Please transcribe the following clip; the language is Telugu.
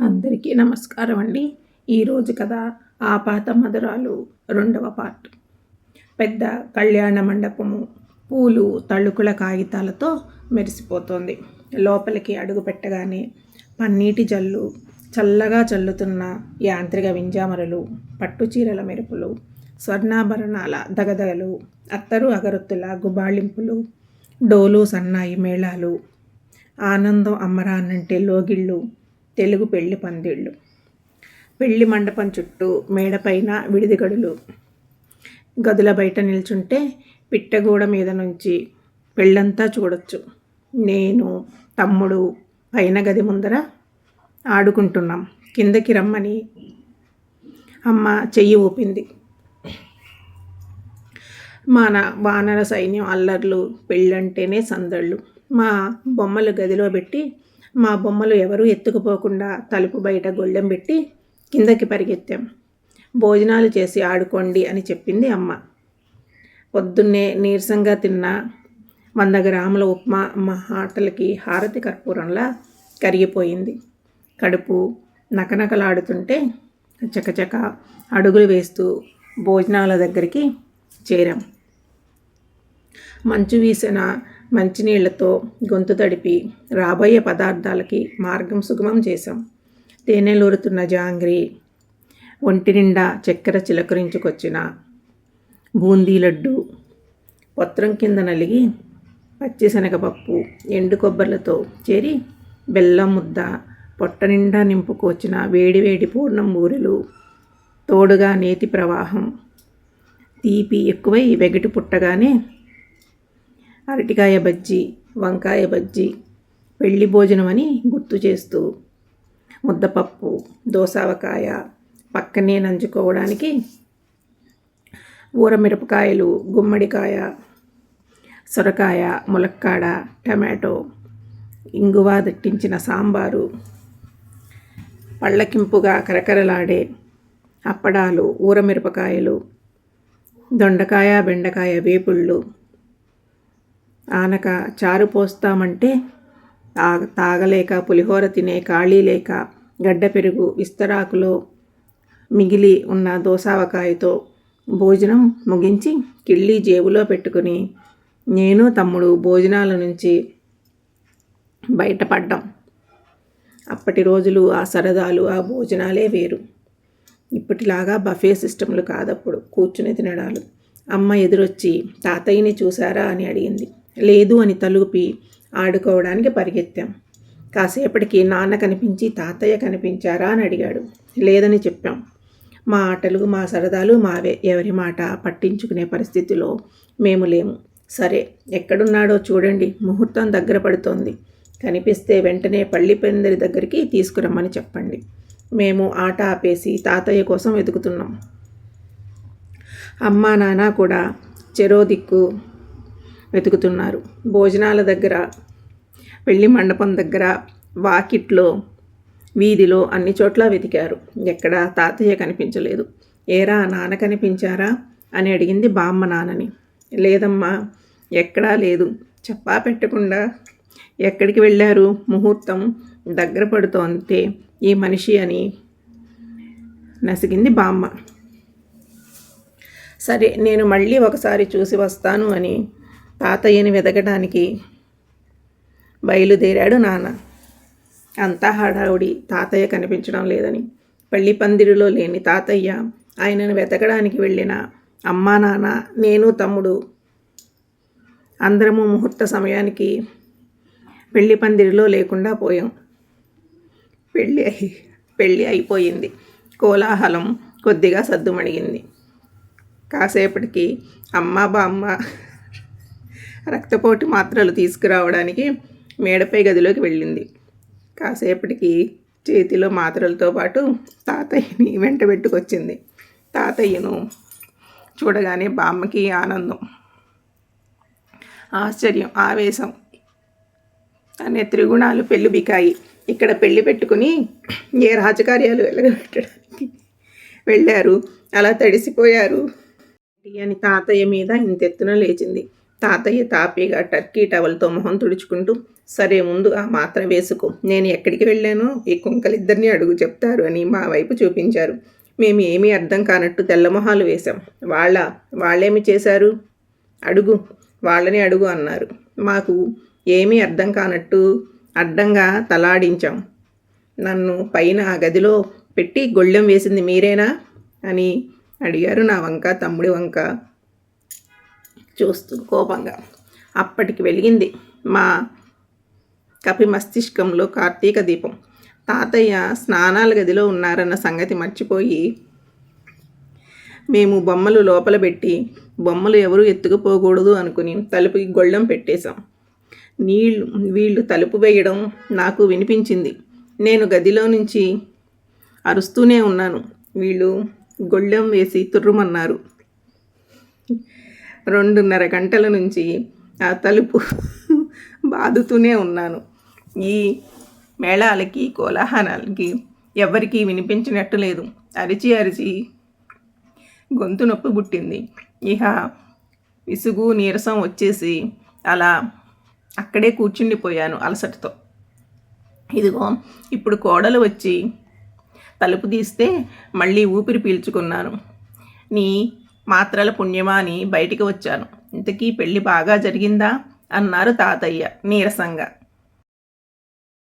అందరికీ నమస్కారం అండి ఈరోజు కథ ఆపాత మధురాలు రెండవ పార్ట్. పెద్ద కళ్యాణ మండపము పూలు తళుకుల కాగితాలతో మెరిసిపోతోంది. లోపలికి అడుగు పెట్టగానే పన్నీటి జల్లు చల్లగా చల్లుతున్న యాంత్రిక వింజామరలు పట్టుచీరల మెరుపులు స్వర్ణాభరణాల దగదగలు అత్తరు అగరొత్తుల గుబాళింపులు డోలు సన్నాయి మేళాలు ఆనందం అమ్మరానంటే లోగిళ్ళు తెలుగు పెళ్ళి పందిళ్ళు. పెళ్ళి మండపం చుట్టూ మేడపైన విడిదిగడులు. గదుల బయట నిల్చుంటే పిట్టగూడ మీద నుంచి పెళ్ళంతా చూడొచ్చు. నేను తమ్ముడు పైన గది ముందర ఆడుకుంటున్నాం. కిందకి రమ్మని అమ్మ చెయ్యి ఊపింది. మన వానర సైన్యం అల్లర్లు పెళ్ళంటేనే సందళ్ళు. మా బొమ్మలు గదిలో పెట్టి మా బొమ్మలు ఎవరూ ఎత్తుకుపోకుండా తలుపు బయట గొళ్ళెం పెట్టి కిందకి పరిగెత్తాం. భోజనాలు చేసి ఆడుకోండి అని చెప్పింది అమ్మ. పొద్దున్నే నీరసంగా తిన్న వంద గ్రాముల ఉప్మా మా ఆటలకి హారతి కర్పూరంలా కరిగిపోయింది. కడుపు నకనకలాడుతుంటే చకచక అడుగులు వేస్తూ భోజనాల దగ్గరికి చేరాం. మంచు వీసిన మంచినీళ్ళతో గొంతు తడిపి రాబోయే పదార్థాలకి మార్గం సుగమం చేశాం. తేనెలూరుతున్న జాంగ్రీ ఒంటి నిండా చక్కెర చిలకరించుకొచ్చిన బూందీ లడ్డు పత్రం కింద నలిగి పచ్చిశనగపప్పు ఎండు కొబ్బరిలతో చేరి బెల్లం ముద్ద పొట్ట నిండా నింపుకొచ్చిన వేడివేడి పూర్ణం బూరెలు తోడుగా నేతి ప్రవాహం తీపి ఎక్కువై వెగటి పుట్టగానే అరటికాయ బజ్జీ వంకాయ బజ్జీ పెళ్ళి భోజనం అని గుర్తు చేస్తూ ముద్దపప్పు దోసావకాయ పక్కనే నంచుకోవడానికి ఊరమిరపకాయలు గుమ్మడికాయ సొరకాయ ములక్కాడ టమాటో ఇంగువ దట్టించిన సాంబారు పళ్ళకింపుగా కరకరలాడే అప్పడాలు ఊరమిరపకాయలు దొండకాయ బెండకాయ వేపుళ్ళు ఆనక చారు పోస్తామంటే తాగలేక పులిహోర తినే ఖాళీ లేక గడ్డ పెరుగు విస్తరాకులో మిగిలి ఉన్న దోసావకాయతో భోజనం ముగించి కిళ్ళి జేబులో పెట్టుకుని నేను తమ్ముడు భోజనాల నుంచి బయటపడ్డాం. అప్పటి రోజులు ఆ సరదాలు ఆ భోజనాలే వేరు. ఇప్పటిలాగా బఫే సిస్టమ్లు కాదప్పుడు కూర్చుని తినడాలు. అమ్మ ఎదురొచ్చి తాతయ్యని చూసారా అని అడిగింది. లేదు అని తలుపి ఆడుకోవడానికి పరిగెత్తాం. కాసేపటికి నాన్న కనిపించి తాతయ్య కనిపించారా అని అడిగాడు. లేదని చెప్పాం. మా ఆటలు మా సరదాలు మావే. ఎవరి మాట పట్టించుకునే పరిస్థితిలో మేము లేము. సరే ఎక్కడున్నాడో చూడండి. ముహూర్తం దగ్గర పడుతోంది. కనిపిస్తే వెంటనే పళ్ళి దగ్గరికి తీసుకురమ్మని చెప్పండి. మేము ఆట ఆపేసి తాతయ్య కోసం వెతుకుతున్నాం. అమ్మా నాన్న కూడా చెరో దిక్కు వెతుకుతున్నారు. భోజనాల దగ్గర పెళ్ళి మండపం దగ్గర వాకిట్లో వీధిలో అన్ని చోట్ల వెతికారు. ఎక్కడా తాతయ్య కనిపించలేదు. ఏరా నాన్న కనిపించారా? అని అడిగింది బామ్మ నాన్నని. లేదమ్మా ఎక్కడా లేదు. చెప్పా పెట్టకుండా. ఎక్కడికి వెళ్ళారు? ముహూర్తం దగ్గర పడుతోంటే ఈ మనిషి అని నసిగింది బామ్మ. సరే నేను మళ్ళీ ఒకసారి చూసి వస్తాను అని తాతయ్యని వెతకడానికి బయలుదేరాడు నాన్న. అంతా హడావుడి తాతయ్య కనిపించడం లేదని. పెళ్ళి పందిరిలో లేని తాతయ్య ఆయనను వెతకడానికి వెళ్ళిన అమ్మా నాన్న నేను తమ్ముడు అందరము ముహూర్త సమయానికి పెళ్ళి పందిరిలో లేకుండా పోయాం. పెళ్ళి అయి పెళ్ళి అయిపోయింది. కోలాహలం కొద్దిగా సద్దుమణిగింది. కాసేపటికి అమ్మ బామ్మ రక్తపోటు మాత్రలు తీసుకురావడానికి మేడపై గదిలోకి వెళ్ళింది. కాసేపటికి చేతిలో మాత్రలతో పాటు తాతయ్యని వెంట పెట్టుకొచ్చింది. తాతయ్యను చూడగానే బామ్మకి ఆనందం ఆశ్చర్యం ఆవేశం. అనే త్రిగుణాలు పెళ్ళి బికాయి ఇక్కడ పెళ్ళి పెట్టుకుని ఏ రాజకార్యాలు వెలగబెట్టడానికి వెళ్ళారు? అలా తడిసిపోయారు? అని తాతయ్య మీద ఇంతెత్తున లేచింది. తాతయ్య తాపీగా టర్కీ టవల్తో మొహం తుడుచుకుంటూ సరే ముందు ఆ మాత్ర వేసుకో. నేను ఎక్కడికి వెళ్ళానో? ఈ కుంకలిద్దరిని అడుగు చెప్తారు అని మా వైపు చూపించారు. మేము ఏమీ అర్థం కానట్టు తెల్లమొహాలు వేశాం. వాళ్ళ వాళ్ళేమి చేశారు? అడుగు వాళ్ళని అడుగు అన్నారు. మాకు ఏమీ అర్థం కానట్టు అడ్డంగా తలాడించాం. నన్ను పైన ఆ గదిలో పెట్టి గొళ్ళెం వేసింది మీరేనా? అని అడిగారు నా వంక తమ్ముడి వంక. చూస్తూ కోపంగా అప్పటికి వెలిగింది మా కపి మస్తిష్కంలో కార్తీక దీపం. తాతయ్య స్నానాల గదిలో ఉన్నారన్న సంగతి మర్చిపోయి మేము బొమ్మలు లోపల పెట్టి బొమ్మలు ఎవరు ఎత్తుకుపోకూడదు అనుకుని తలుపుకి గొళ్ళెం పెట్టేశాం. నీళ్ళు వీళ్ళు తలుపు వేయడం నాకు వినిపించింది. నేను గదిలో నుంచి అరుస్తూనే ఉన్నాను. వీళ్ళు గొళ్ళెం వేసి తుర్రుమన్నారు. రెండున్నర గంటల నుంచి ఆ తలుపు బాదుతూనే ఉన్నాను. ఈ మేళాలకి కోలాహలాలకి ఎవరికీ వినిపించినట్టు లేదు. అరిచి అరిచి గొంతు నొప్పి పుట్టింది. ఇహ విసుగు నీరసం వచ్చేసి అలా అక్కడే కూర్చుండిపోయాను అలసటతో. ఇదిగో ఇప్పుడు కోడలు వచ్చి తలుపు తీస్తే మళ్ళీ ఊపిరి పీల్చుకున్నాను. నీ మాత్రల పుణ్యమా అని బయటికి వచ్చాను. ఇంతకీ పెళ్ళి బాగా జరిగిందా? అన్నారు తాతయ్య నీరసంగా.